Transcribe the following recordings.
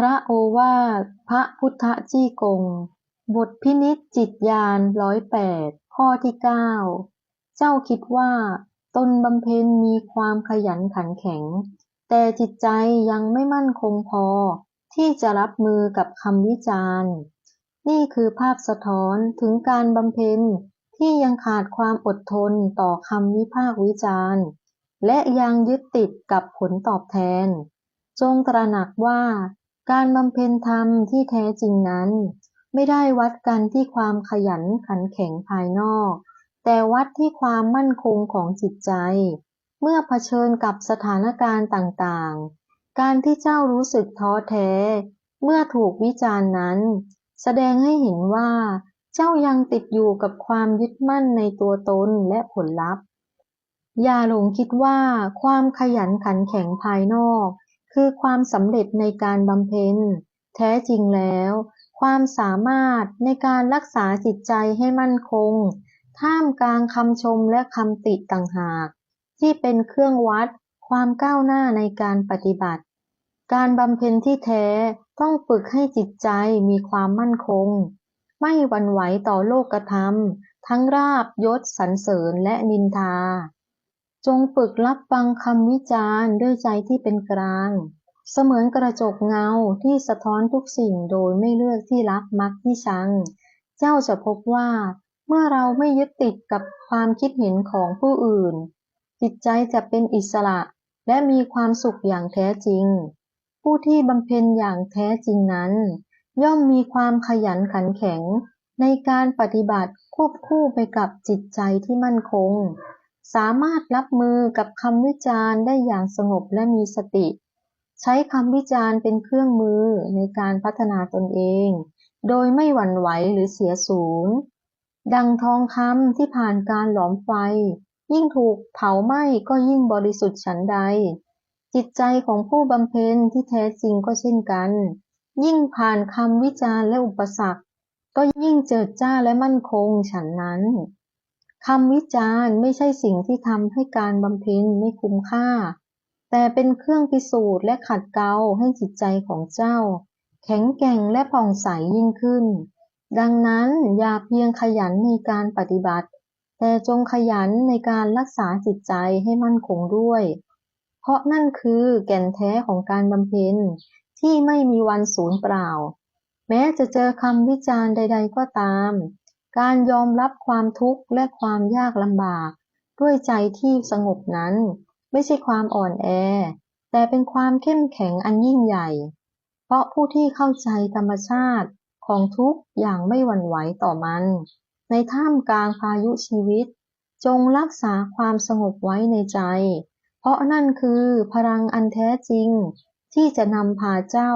พระโอวาทพระพุทธจี้กง บทพินิจจิตญาณร้อยแปดข้อที่เก้าเจ้าคิดว่า ตนบำเพ็ญมีความขยันขันแข็ง แต่จิตใจยังไม่มั่นคงพอ ที่จะรับมือกับคำวิจารณ์ นี่คือภาพสะท้อนถึงการบำเพ็ญที่ยังขาดความอดทนต่อคำวิพากษ์วิจารณ์ และยังยึดติดกับผลตอบแทน จงตระหนักว่า การบำเพ็ญธรรมที่แท้จริงนั้น ไม่ได้วัดกันที่ความขยันขันแข็งภายนอก แต่วัดที่ความมั่นคงของจิตใจ เมื่อเผชิญกับสถานการณ์ต่างๆ การที่เจ้ารู้สึกท้อแท้ เมื่อถูกวิจารณ์นั้น แสดงให้เห็นว่า เจ้ายังติดอยู่กับความยึดมั่นในตัวตนและผลลัพธ์ อย่าหลงคิดว่าความขยันขันแข็งภายนอก คือความสำเร็จในการบำเพ็ญ แท้จริงแล้ว ความสามารถในการรักษาจิตใจให้มั่นคง ท่ามกลางคำชมและคำติต่างหาก ที่เป็นเครื่องวัดความก้าวหน้าในการปฏิบัติ การบำเพ็ญที่แท้ต้องฝึกให้จิตใจมีความมั่นคง ไม่หวั่นไหวต่อโลกธรรม ทั้งราบยศสรรเสริญและนินทา จงฝึกรับฟังคำวิจารณ์ด้วยใจที่เป็นกลาง เสมือนกระจกเงาที่สะท้อนทุกสิ่งโดยไม่เลือกที่รักมักที่ชัง เจ้าจะพบว่า เมื่อเราไม่ยึดติดกับความคิดเห็นของผู้อื่น จิตใจจะเป็นอิสระและมีความสุขอย่างแท้จริง ผู้ที่บำเพ็ญอย่างแท้จริงนั้น ย่อมมีความขยันขันแข็งในการปฏิบัติควบคู่ไปกับจิตใจที่มั่นคง สามารถรับมือกับคำวิจารณ์ได้อย่างสงบและมีสติ ใช้คำวิจารณ์เป็นเครื่องมือในการพัฒนาตนเอง โดยไม่หวั่นไหวหรือเสียสูญดังทองคำที่ผ่านการหลอมไฟ ยิ่งถูกเผาไหม้ก็ยิ่งบริสุทธิ์ฉันใด จิตใจของผู้บำเพ็ญที่แท้จริงก็เช่นกัน ยิ่งผ่านคำวิจารณ์และอุปสรรค ก็ยิ่งเจิดจ้าและมั่นคงฉันนั้น คำวิจารณ์ไม่ใช่สิ่งที่ทำให้การบำเพ็ญไม่คุ้มค่า แต่เป็นเครื่องพิสูจน์และขัดเกลาให้จิตใจของเจ้า แข็งแกร่งและผ่องใสยิ่งขึ้น ดังนั้นอย่าเพียงขยันในการปฏิบัติ แต่จงขยันในการรักษาจิตใจให้มั่นคงด้วย เพราะนั่นคือแก่นแท้ของการบำเพ็ญที่ไม่มีวันสูญเปล่า แม้จะเจอคำวิจารณ์ใด ๆ ก็ตาม การยอมรับความทุกข์และความยากลำบาก ด้วยใจที่สงบนั้น ไม่ใช่ความอ่อนแอ แต่เป็นความเข้มแข็งอันยิ่งใหญ่ เพราะผู้ที่เข้าใจธรรมชาติของทุกอย่างไม่หวั่นไหวต่อมัน ในท่ามกลางพายุชีวิต จงรักษาความสงบไว้ในใจ เพราะนั่นคือพลังอันแท้จริง ที่จะนำพาเจ้า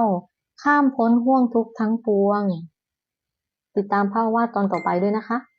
ข้ามพ้นห่วงทุกข์ทั้งปวง ติดตามภาพวาดตอนต่อไปด้วยนะคะ